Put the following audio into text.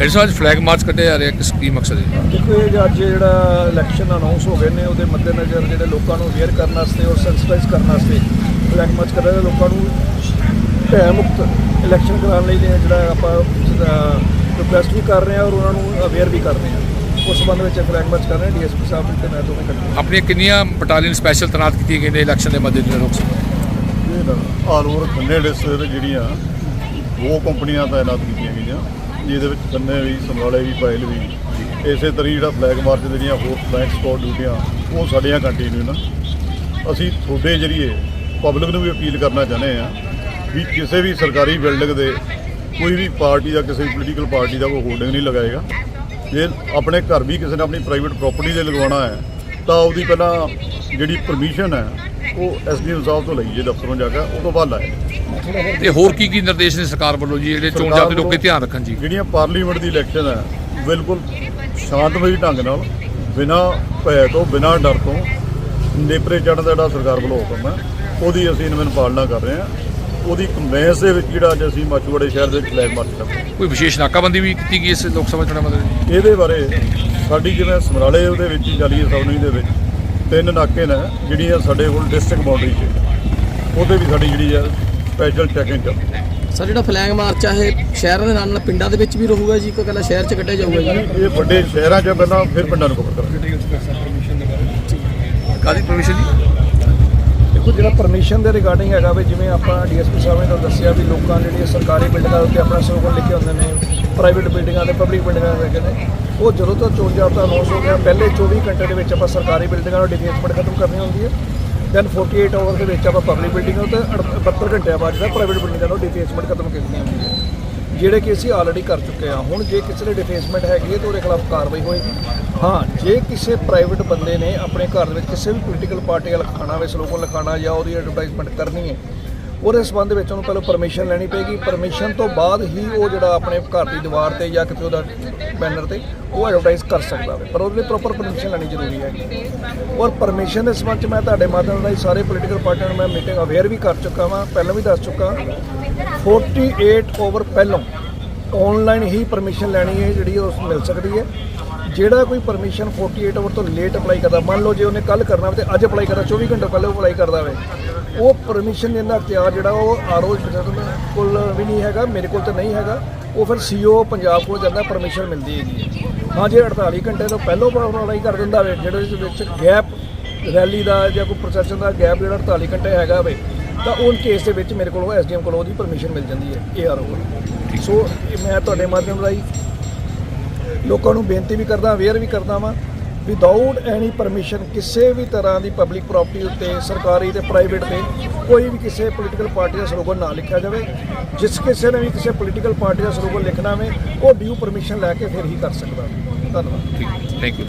ਇਹ ਸਾਜ flag March ਕੱਢਿਆ ਜਾ ਰਿਹਾ ਕਿਸ ਕੀ ਮਕਸਦ ਹੈ? ਕਿਉਂਕਿ ਅੱਜ ਜਿਹੜਾ ਇਲੈਕਸ਼ਨ ਅਨਾਉਂਸ ਹੋ ਗਏ ਨੇ ਉਹਦੇ ਮੱਦੇਨਜ਼ਰ ਜਿਹੜੇ ਲੋਕਾਂ ਨੂੰ ਅਵੇਅਰ ਕਰਨ ਵਾਸਤੇ ਔਰ ਸੈਂਸਿਟਾਈਜ਼ ਕਰਨ ਵਾਸਤੇ ਫਲੈਗ ਮਾਰਚ ਕਰ ਰਹੇ ਲੋਕਾਂ ਨੂੰ ਭੈ ਮੁਕਤ ਇਲੈਕਸ਼ਨ ਕਰਾਉਣ ਲਈ ਜਿਹੜਾ ਆਪਾਂ ਰਿਕੁਐਸਟ ਵੀ ਕਰ ਰਹੇ ਹਾਂ ਔਰ ਉਹਨਾਂ ਨੂੰ ਅਵੇਅਰ ਵੀ ਕਰ ਰਹੇ ਹਾਂ। ਉਸ ਸੰਬੰਧ ਵਿੱਚ ਫਲੈਗ ਮਾਰਚ ਕਰ ਰਹੇ ਡੀਐਸਪੀ ਸਾਹਿਬ ਤੇ ਮੈਂ ਤੁਹਾਨੂੰ ਕੱਟੇ ਆਪਣੀਆਂ ਕਿੰਨੀਆਂ ਬਟਾਲੀਅਨ ਸਪੈਸ਼ਲ ਤਨਾਤ ਕੀਤੀ ਗਈ ਨੇ ਇਲੈਕਸ਼ਨ ਦੇ ਮੱਦੇਨਜ਼ਰ ਲੋਕ ਸਭਾ? ਆਲ ਓਵਰ ਖੰਨੇ ਡਿਸਟ੍ਰਿਕਟ ਜਿਹੜੀਆਂ ਦੋ ਕੰਪਨੀਆਂ ਤਾਇਨਾਤ ਕੀਤੀਆਂ ਗਈਆਂ। ਜਿਹਦੇ ਵਿੱਚ ਖੰਨੇ ਵੀ ਸਮਰਾਲੇ ਵੀ ਪਾਇਲ ਵੀ। ਇਸੇ ਤਰ੍ਹਾਂ ਜਿਹੜਾ ਫਲੈਗ ਮਾਰਚ ਦੇ ਜਿਹੜੀਆਂ ਹੋਰ ਫਲੈਗ ਸਪੋਰਟ ਡਿਊਟੀਆਂ, ਉਹ ਸਾਡੀਆਂ ਕੰਟੀਨਿਊ ਨੇ। ਅਸੀਂ ਤੁਹਾਡੇ ਜਰੀਏ ਪਬਲਿਕ ਨੂੰ ਵੀ ਅਪੀਲ ਕਰਨਾ ਚਾਹੁੰਦੇ ਆ ਵੀ ਕਿਸੇ ਵੀ ਸਰਕਾਰੀ ਬਿਲਡਿੰਗ ਦੇ ਕੋਈ ਵੀ ਪਾਰਟੀ ਦਾ ਕਿਸੇ ਵੀ ਪੋਲੀਟੀਕਲ ਪਾਰਟੀ ਦਾ ਕੋਈ ਹੋਲਡਿੰਗ ਨਹੀਂ ਲਗਾਏਗਾ। ਜੇ ਆਪਣੇ ਘਰ ਵੀ ਕਿਸੇ ਨੇ ਆਪਣੀ ਪ੍ਰਾਈਵੇਟ ਪ੍ਰਾਪਰਟੀ ਦੇ ਲਗਵਾਉਣਾ ਹੈ, ਤਾਂ ਉਹਦੀ ਪਹਿਲਾਂ ਜਿਹੜੀ ਪਰਮਿਸ਼ਨ ਹੈ ਉਹ ਐਸਡੀਐਮ ਸਾਹਿਬ ਤੋਂ ਲਈ ਜੇ ਦਫ਼ਤਰੋਂ ਜਾ ਕੇ ਉਹ ਤੋਂ ਬਾਅਦ ਲਾਏ। ਤੇ ਹੋਰ ਕੀ ਕੀ ਨਿਰਦੇਸ਼ ਨੇ ਸਰਕਾਰ ਵੱਲੋਂ ਜੀ ਜਿਹੜੇ ਚੋਣ ਜਾਬਤੇ ਲੋਕ ਧਿਆਨ ਰੱਖਣ ਜੀ? ਜਿਹੜੀਆਂ ਪਾਰਲੀਮੈਂਟ ਦੀ ਇਲੈਕਸ਼ਨ ਹੈ ਬਿਲਕੁਲ ਸ਼ਾਂਤਮਈ ਢੰਗ ਨਾਲ ਬਿਨਾਂ ਭੈ ਤੋਂ ਬਿਨਾਂ ਡਰ ਤੋਂ ਨੇਪਰੇ ਚੜ੍ਹਨ ਦਾ ਜਿਹੜਾ ਸਰਕਾਰ ਵੱਲੋਂ ਹੁਕਮ ਹੈ ਉਹਦੀ ਅਸੀਂ ਇਨਵਨ ਪਾਲਣਾ ਕਰ ਰਹੇ ਹਾਂ। ਉਹਦੀ ਕੰਬੈਂਸ ਦੇ ਵਿੱਚ ਜਿਹੜਾ ਅੱਜ ਅਸੀਂ ਮਾਚੂਵਾੜੇ ਸ਼ਹਿਰ ਦੇ ਵਿੱਚ ਫਲੈਗ ਮਾਰਚ ਕਰ ਰਹੇ ਕੋਈ ਵਿਸ਼ੇਸ਼ ਨਾਕਾਬੰਦੀ ਵੀ ਕੀਤੀ ਗਈ ਇਸ ਲੋਕ ਸਭਾ ਚੋਣਾਂ ਮੱਦੇਨਜ਼ਰ ਇਹਦੇ ਬਾਰੇ ਸਾਡੀ ਜਿਵੇਂ ਸਮਰਾਲੇ ਉਹਦੇ ਵਿੱਚ ਹੀ ਜਾਲੀਏ ਸੌਣੀ ਦੇ ਵਿੱਚ ਤਿੰਨ ਨਾਕੇ ਨੇ ਜਿਹੜੀਆਂ ਸਾਡੇ ਕੋਲ ਡਿਸਟ੍ਰਿਕਟ ਬਾਉਂਡਰੀ 'ਚ। ਉਹਦੇ ਵੀ ਸਾਡੀ ਜਿਹੜੀ ਹੈ ਸਪੈਸ਼ਲ ਚੈਕਿੰਗ ਚੱਲ ਰਹੀ ਹੈ ਸਰ ਜਿਹੜਾ ਫਲੈਗ ਮਾਰਚ ਆ ਇਹ ਸ਼ਹਿਰਾਂ ਦੇ ਨਾਲ ਨਾਲ ਪਿੰਡਾਂ ਦੇ ਵਿੱਚ ਵੀ ਰਹੂਗਾ ਜੀ? ਕੋਈ ਕੱਲਾ ਸ਼ਹਿਰ 'ਚ ਕੱਢਿਆ ਜਾਊਗਾ ਜੀ? ਇਹ ਵੱਡੇ ਸ਼ਹਿਰਾਂ 'ਚ ਪਹਿਲਾਂ ਫਿਰ ਪਿੰਡਾਂ ਨੂੰ ਕਵਰ ਕਰਾਂਗੇ। ਕਾਦੀ ਪਰਮਿਸ਼ਨ ਜੀ? ਜਿਹੜਾ ਪਰਮਿਸ਼ਨ ਦੇ ਰਿਗਾਰਡਿੰਗ ਹੈਗਾ ਵੀ ਜਿਵੇਂ ਆਪਾਂ ਡੀਐਸਪੀ ਸਾਹਿਬ ਨੇ ਤੁਹਾਨੂੰ ਦੱਸਿਆ ਵੀ ਲੋਕਾਂ ਜਿਹੜੀਆਂ ਸਰਕਾਰੀ ਬਿਲਡਿੰਗਾਂ ਉੱਤੇ ਆਪਣਾ ਸਲੋਗਨ ਲਿਖੇ ਹੁੰਦੇ ਨੇ ਪ੍ਰਾਈਵੇਟ ਬਿਲਡਿੰਗਾਂ ਤੇ ਪਬਲਿਕ ਬਿਲਡਿੰਗਾਂ ਦੇ ਹੈਗੇ ਨੇ। ਉਹ ਜਦੋਂ ਤੋਂ ਚੋਣ ਜਾਬਤਾ ਅਨਾਉਂਸ ਹੋ ਗਿਆ, ਪਹਿਲੇ 24 ਘੰਟੇ ਦੇ ਵਿੱਚ ਆਪਾਂ ਸਰਕਾਰੀ ਬਿਲਡਿੰਗਾਂ ਨੂੰ ਡਿਫੇਸਮੈਂਟ ਖਤਮ ਕਰਨੀ ਹੁੰਦੀ ਹੈ। ਦੈਨ 48 ਆਵਰ ਦੇ ਵਿੱਚ ਆਪਾਂ ਪਬਲਿਕ ਬਿਲਡਿੰਗਾਂ ਤੇ 72 ਘੰਟਿਆਂ ਬਾਅਦ ਜਿਹੜਾ ਪ੍ਰਾਈਵੇਟ ਬਿਲਡਿੰਗਾਂ ਨੂੰ ਡਿਫੇਸਮੈਂਟ ਖਤਮ ਕਰਨੀ ਹੁੰਦੀ ਹੈ। ਜਿਹੜੇ ਕਿ ਅਸੀਂ ਆਲਰੇਡੀ ਕਰ ਚੁੱਕੇ ਹਾਂ। ਹੁਣ ਜੇ ਕਿਸੇ ਦੇ ਡਿਫੇਸਮੈਂਟ ਹੈਗੀ ਹੈ ਤਾਂ ਉਹਦੇ ਖਿਲਾਫ ਕਾਰਵਾਈ ਹੋਏਗੀ। ਹਾਂ, ਜੇ ਕਿਸੇ ਪ੍ਰਾਈਵੇਟ ਬੰਦੇ ਨੇ ਆਪਣੇ ਘਰ ਦੇ ਵਿੱਚ ਕਿਸੇ ਵੀ ਪੋਲੀਟੀਕਲ ਪਾਰਟੀ ਦਾ ਲਿਖਾਣਾ ਵੇ ਸਲੋਗਨ ਲਿਖਾਣਾ ਜਾਂ ਉਹਦੀ ਐਡਵਰਟਾਈਜ਼ਮੈਂਟ ਕਰਨੀ ਹੈ ਉਹਦੇ ਸੰਬੰਧ ਵਿੱਚ ਉਹਨੂੰ ਪਹਿਲਾਂ ਪਰਮਿਸ਼ਨ ਲੈਣੀ ਪਏਗੀ। ਪਰਮਿਸ਼ਨ ਤੋਂ ਬਾਅਦ ਹੀ ਉਹ ਜਿਹੜਾ ਆਪਣੇ ਘਰ ਦੀ ਦੀਵਾਰ ਤੇ ਜਾਂ ਕਿਤੇ ਉਹਦਾ ਬੈਨਰ ਤੇ ਉਹ ਐਡਵਰਟਾਈਜ਼ ਕਰ ਸਕਦਾ ਵੇ। ਪਰ ਉਹਦੇ ਲਈ ਪ੍ਰੋਪਰ ਪਰਮਿਸ਼ਨ ਲੈਣੀ ਜ਼ਰੂਰੀ ਹੈ। ਔਰ ਪਰਮਿਸ਼ਨ ਦੇ ਸੰਬੰਧ ਚ ਮੈਂ ਤੁਹਾਡੇ ਮਾਧਿਅਮ ਰਾਹੀਂ ਸਾਰੇ ਪੋਲੀਟੀਕਲ ਪਾਰਟੀਆਂ ਨੂੰ ਮੈਂ ਮੀਟਿੰਗ ਅਵੇਅਰ ਵੀ ਕਰ ਚੁੱਕਾ ਵਾਂ, ਪਹਿਲਾਂ ਵੀ ਦੱਸ ਚੁੱਕਾ। 48 ਓਵਰ ਪਹਿਲਾਂ ਆਨਲਾਈਨ ਹੀ ਪਰਮਿਸ਼ਨ ਲੈਣੀ ਹੈ ਜਿਹੜੀ ਉਸ ਮਿਲ ਸਕਦੀ ਹੈ। ਜਿਹੜਾ ਕੋਈ ਪਰਮਿਸ਼ਨ 48 ਆਵਰ ਤੋਂ ਲੇਟ ਅਪਲਾਈ ਕਰਦਾ ਮੰਨ ਲਓ ਜੇ ਉਹਨੇ ਕੱਲ ਕਰਨਾ ਤੇ ਅੱਜ ਅਪਲਾਈ ਕਰਦਾ 24 ਘੰਟੇ ਪਹਿਲਾਂ ਅਪਲਾਈ ਕਰਦਾ ਹੋਵੇ ਉਹ ਪਰਮਿਸ਼ਨ ਦੇਣ ਦਾ ਅਖਤਿਆਰ ਜਿਹੜਾ ਉਹ ਆਰਓ ਕੋਲ ਵੀ ਨਹੀਂ ਹੈਗਾ ਮੇਰੇ ਕੋਲ ਤਾਂ ਨਹੀਂ ਹੈਗਾ ਉਹ ਫਿਰ ਸੀਓ ਪੰਜਾਬ ਕੋਲ ਜਾਂਦਾ ਪਰਮਿਸ਼ਨ ਮਿਲਦੀ ਹੈਗੀ ਹੈ। ਹਾਂ ਜੇ 48 ਘੰਟੇ ਤੋਂ ਪਹਿਲਾਂ ਅਪਲਾਈ ਕਰ ਦਿੰਦਾ ਹੋਵੇ ਜਿਹੜੇ ਵਿੱਚ ਗੈਪ ਰੈਲੀ ਦਾ ਜਾਂ ਕੋਈ ਪ੍ਰੋਸੈਸ਼ਨ ਦਾ ਗੈਪ ਜਿਹੜਾ 48 ਘੰਟੇ ਹੈਗਾ ਹੋਵੇ ਤਾਂ ਉਹ ਕੇਸ ਦੇ ਵਿੱਚ ਮੇਰੇ ਕੋਲੋਂ ਐਸਡੀਐਮ ਕੋਲੋਂ ਉਹਦੀ ਪਰਮਿਸ਼ਨ ਮਿਲ ਜਾਂਦੀ ਹੈ ਏਆਰਓ ਕੋਲ ਸੋ ਮੈਂ ਤੁਹਾਡੇ ਮਾਧਿਅਮ ਰਾਹੀਂ ਲੋਕਾਂ ਨੂੰ ਬੇਨਤੀ ਵੀ ਕਰਦਾ ਅਵੇਅਰ ਵੀ ਕਰਦਾ ਵਾਂ ਵਿਦਆਊਟ ਐਨੀ ਪਰਮਿਸ਼ਨ ਕਿਸੇ ਵੀ ਤਰ੍ਹਾਂ ਦੀ ਪਬਲਿਕ ਪ੍ਰਾਪਰਟੀ ਉੱਤੇ, ਸਰਕਾਰੀ ਤੇ ਪ੍ਰਾਈਵੇਟ ਤੇ ਕੋਈ ਵੀ ਕਿਸੇ ਪੋਲੀਟੀਕਲ ਪਾਰਟੀ ਦਾ ਸਲੋਗਨ ਨਾ ਲਿਖਿਆ ਜਾਵੇ। ਜਿਸ ਕਿਸੇ ਨੇ ਵੀ ਕਿਸੇ ਪੋਲੀਟੀਕਲ ਪਾਰਟੀ ਦਾ ਸਲੋਗਨ ਲਿਖਣਾ ਵੇ, ਉਹ ਡਿਊ ਪਰਮਿਸ਼ਨ ਲੈ ਕੇ ਫਿਰ ਹੀ ਕਰ ਸਕਦਾ। ਧੰਨਵਾਦ। ਠੀਕ ਥੈਂਕ ਯੂ